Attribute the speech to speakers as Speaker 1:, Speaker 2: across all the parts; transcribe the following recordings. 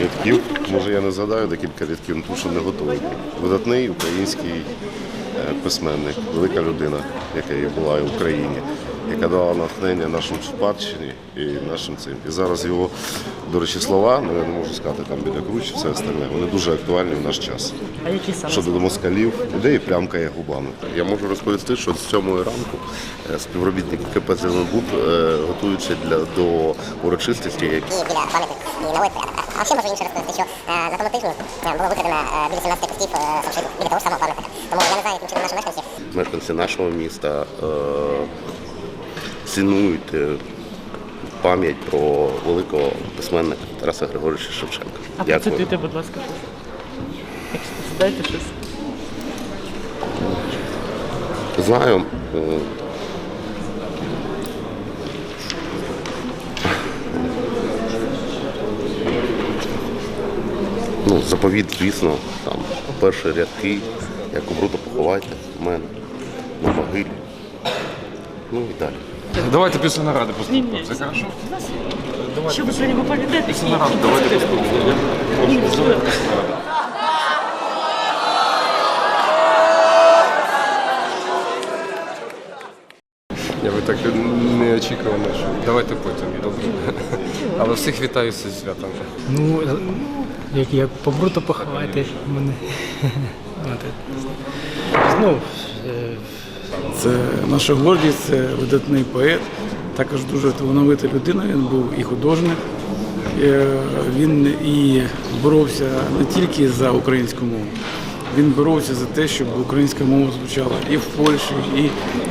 Speaker 1: рядків. Може я не згадаю декілька рядків, ну, тому що не готовий. Видатний український е, письменник, велика людина, яка була в Україні, яка дала натхнення нашим спадщині і нашим цим. І зараз його, до речі, слова, ну я не можу сказати там біля кручі, все остальне, вони дуже актуальні в наш час.
Speaker 2: А які саме?
Speaker 1: Щодо москалів, людей плямкає губами. Я можу розповісти, що з сьомої ранку е, співробітники КП «Зеленбуд» е, готуються для до урочистості, які
Speaker 3: біля пам'ятник і наводить. А ще можу інше розповісти, що е, на тому тижні було викрадено біля 17 костів е, самшиту, біля того ж самого пам'ятника. Тому я не знаю, яким чином наші мешканці
Speaker 1: мешканці нашого міста е, цінують пам'ять про великого письменника Тараса Григоровича Шевченка.
Speaker 2: А процитуйте, будь ласка, щось. Якщо Дайте щось.
Speaker 1: Знаю. е, Ну, заповіт, звісно, там перші рядки, як умру, то поховайте мене на могилі. Ну і далі.
Speaker 4: Давайте після наради поспілкуємося. хорошо?
Speaker 2: Що ви нього пам'ятаєте?
Speaker 4: Після наради, давайте поспілкуємося. Я ви так неочікувано, що давайте потім, добре. Але всіх вітаю зі святами.
Speaker 5: Ну, як я помру, то поховайте мене. Ну, е,
Speaker 6: Це наша гордість, це видатний поет, також дуже талановита людина. Він був і художник. Е, Він і боровся не тільки за українську мову, він боровся за те, щоб українська мова звучала і в Польщі, і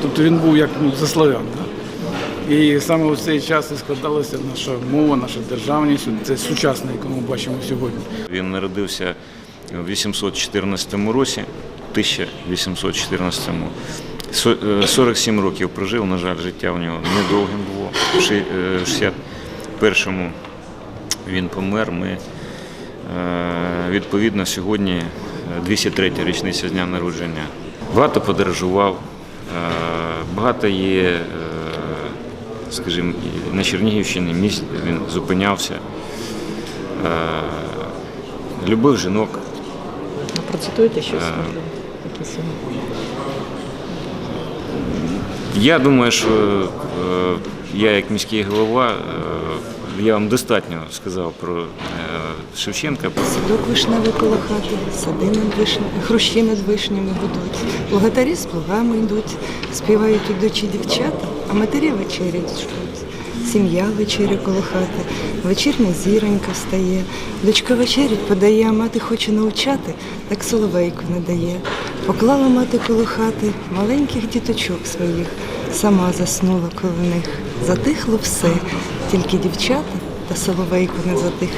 Speaker 6: тобто він був як ну, за славян. Да? І саме у цей час і складалася наша мова, наша державність, це сучасна, яку ми бачимо сьогодні.
Speaker 7: Він народився у 814 році, 1814 Со- е, 47 років прожив, на жаль, життя у нього недовгим було. В е, в 61-му він помер. Ми, е, відповідно, сьогодні е, 203 річниця з дня народження. Багато подорожував, е, багато є, е, скажімо, на Чернігівщині місць він зупинявся. Е, Любив жінок,
Speaker 2: Ну, Процитуйте щось. Якісь.
Speaker 7: Я думаю, що е, я як міський голова, е, я вам достатньо сказав про е, Шевченка.
Speaker 8: Садок вишневий коло хати, сади над вишнями, хрущі над вишнями будуть. Богатарі з плугами йдуть, співають ідучі дівчата, а матері вечерять. Сім'я вечеря коло хати, вечірня зіронька встає. Дочка вечерять подає, а мати хоче навчати, так соловейку не дає. Поклала мати коло хати маленьких діточок своїх, сама заснула коло них. Затихло все, тільки дівчата та соловейку не затих.